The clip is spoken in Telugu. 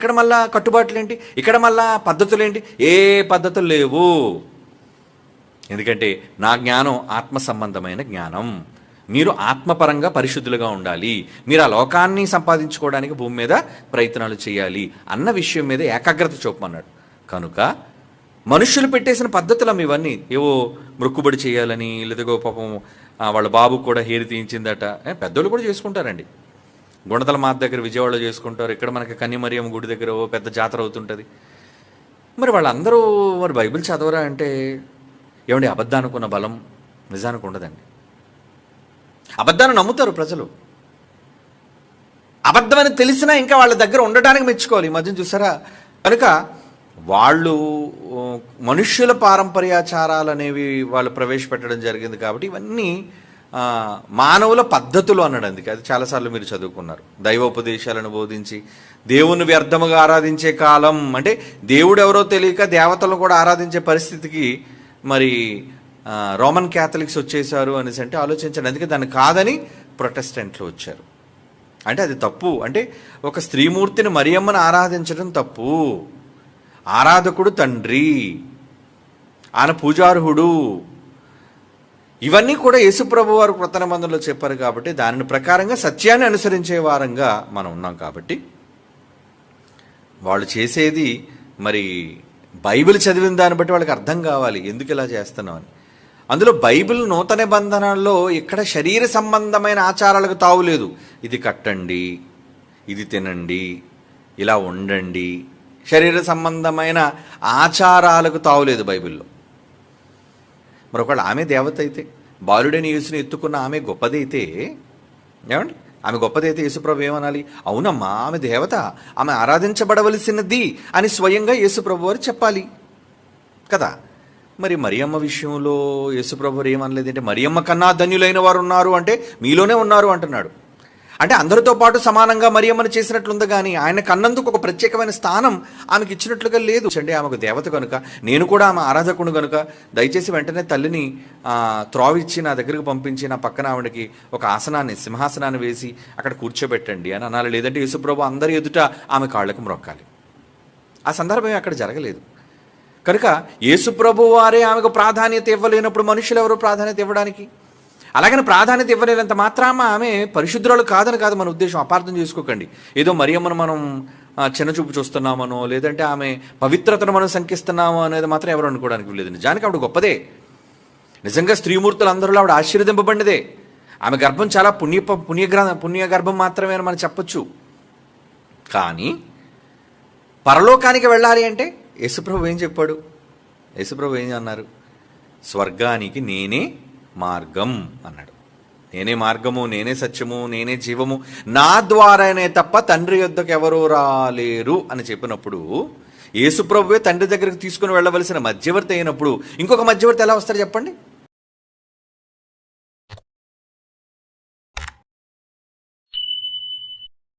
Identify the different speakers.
Speaker 1: ఇక్కడ మళ్ళా కట్టుబాట్లు ఏంటి ఇక్కడ మళ్ళా పద్ధతులు ఏంటి ఏ పద్ధతులు లేవు. ఎందుకంటే నా జ్ఞానం ఆత్మ సంబంధమైన జ్ఞానం. మీరు ఆత్మపరంగా పరిశుద్ధులుగా ఉండాలి. మీరు ఆ లోకాన్ని సంపాదించుకోవడానికి భూమి మీద ప్రయత్నాలు చేయాలి అన్న విషయం మీద ఏకాగ్రత చూపమన్నాడు. కనుక మనుషులు పెట్టేసిన పద్ధతులు ఇవన్నీ. ఏవో మృక్కుబడి చేయాలని లేదా పాపం వాళ్ళ బాబు కూడా హేరి తీయించిందట. పెద్దోళ్ళు కూడా చేసుకుంటారండి. గుణదల మాత దగ్గర విజయవాడలో చేసుకుంటారు. ఇక్కడ మనకి కన్యమరియం గుడి దగ్గర ఓ పెద్ద జాతర అవుతుంటుంది. మరి వాళ్ళందరూ మరి బైబిల్ చదవరా అంటే ఏమండి అబద్ధానికి ఉన్న బలం నిజానికి ఉండదండి. అబద్ధాన్ని నమ్ముతారు ప్రజలు. అబద్ధమని తెలిసినా ఇంకా వాళ్ళ దగ్గర ఉండటానికి మెచ్చుకోవాలి. ఈ మధ్యన చూసారా? కనుక వాళ్ళు మనుష్యుల పారంపర్యాచారాలు అనేవి వాళ్ళు ప్రవేశపెట్టడం జరిగింది కాబట్టి ఇవన్నీ మానవుల పద్ధతులు అన్నాడు అందుకే. అది చాలాసార్లు మీరు చదువుకున్నారు. దైవోపదేశాలను బోధించి దేవుని వ్యర్థముగా ఆరాధించే కాలం అంటే దేవుడు ఎవరో తెలియక దేవతలను కూడా ఆరాధించే పరిస్థితికి మరి రోమన్ క్యాథలిక్స్ వచ్చేసారు అనేసి అంటే ఆలోచించండి. అందుకే దాన్ని కాదని ప్రొటెస్టెంట్లు వచ్చారు. అంటే అది తప్పు. అంటే ఒక స్త్రీమూర్తిని మరియమ్మను ఆరాధించడం తప్పు. ఆరాధకుడు తండ్రి ఆయన పూజార్హుడు. ఇవన్నీ కూడా యేసుప్రభు వారు కృత చెప్పారు కాబట్టి దానిని ప్రకారంగా సత్యాన్ని అనుసరించే వారంగా మనం ఉన్నాం కాబట్టి వాళ్ళు చేసేది మరి బైబిల్ చదివిన దాన్ని బట్టి వాళ్ళకి అర్థం కావాలి. ఎందుకు ఇలా చేస్తున్నాం అని. అందులో బైబిల్ నూతన నిబంధనల్లో ఇక్కడ శరీర సంబంధమైన ఆచారాలకు తావులేదు ఇది కట్టండి ఇది తినండి ఇలా ఉండండి. శరీర సంబంధమైన ఆచారాలకు తావులేదు బైబిల్లో. మరొకళ్ళు ఆమె దేవత అయితే బాలుడైన యేసుని ఎత్తుకున్న ఆమె గొప్పదైతే ఏమండి? ఆమె గొప్పదైతే యేసుప్రభు ఏమనాలి? అవునమ్మా ఆమె దేవత ఆమె ఆరాధించబడవలసినది అని స్వయంగా యేసుప్రభు వారు చెప్పాలి. కదా? మరి మరియమ్మ విషయంలో యేసుప్రభు వారు ఏమనలేదంటే మరియమ్మ కన్నా ధన్యులైన వారు ఉన్నారు అంటే మీలోనే ఉన్నారు అంటున్నాడు. అంటే అందరితో పాటు సమానంగా మరియమ్మను చేసినట్లుంది కానీ ఆయన కన్నందుకు ఒక ప్రత్యేకమైన స్థానం ఆమెకి ఇచ్చినట్లుగా లేదు. అంటే ఆమెకు దేవత కనుక నేను కూడా ఆమె ఆరాధకుడు కనుక దయచేసి వెంటనే తల్లిని త్రోవిచ్చి నా దగ్గరికి పంపించి నా పక్కన ఆవిడకి ఒక ఆసనాన్ని సింహాసనాన్ని వేసి అక్కడ కూర్చోబెట్టండి అని అనాలి. లేదంటే యేసుప్రభు అందరి ఎదుట ఆమె కాళ్ళకు మ్రొక్కాలి. ఆ సందర్భం అక్కడ జరగలేదు. కనుక యేసుప్రభు వారే ఆమెకు ప్రాధాన్యత ఇవ్వలేనప్పుడు మనుషులు ఎవరు ప్రాధాన్యత ఇవ్వడానికి? అలాగని ప్రాధాన్యత ఇవ్వలేనంత మాత్రామ ఆమె పరిశుద్ధురాలు కాదని కాదు మన ఉద్దేశం. అపార్థం చేసుకోకండి. ఏదో మరియమ్మను మనం చిన్నచూపు చూస్తున్నామనో లేదంటే ఆమె పవిత్రతను మనం శంకిస్తున్నామో అనేది మాత్రం ఎవరు అనుకోవడానికి లేదు నిజానికి ఆవిడ గొప్పదే. నిజంగా స్త్రీమూర్తులు అందరిలో ఆవిడ ఆశీర్వదింపబడినదే ఆమె గర్భం చాలా పుణ్య పుణ్యగ్ర పుణ్య గర్భం మాత్రమే అని మనం చెప్పొచ్చు. కానీ పరలోకానికి వెళ్ళాలి అంటే యేసుప్రభు ఏం చెప్పాడు? యేసుప్రభు ఏం అన్నారు? స్వర్గానికి నేనే మార్గం అన్నాడు. నేనే మార్గము నేనే సత్యము నేనే జీవము నా ద్వారానే తప్ప తండ్రి యొద్దకు ఎవరూ రాలేరు అని చెప్పినప్పుడు యేసుప్రభువే తండ్రి దగ్గరికి తీసుకుని వెళ్ళవలసిన మధ్యవర్తి అయినప్పుడు ఇంకొక మధ్యవర్తి ఎలా వస్తారు చెప్పండి?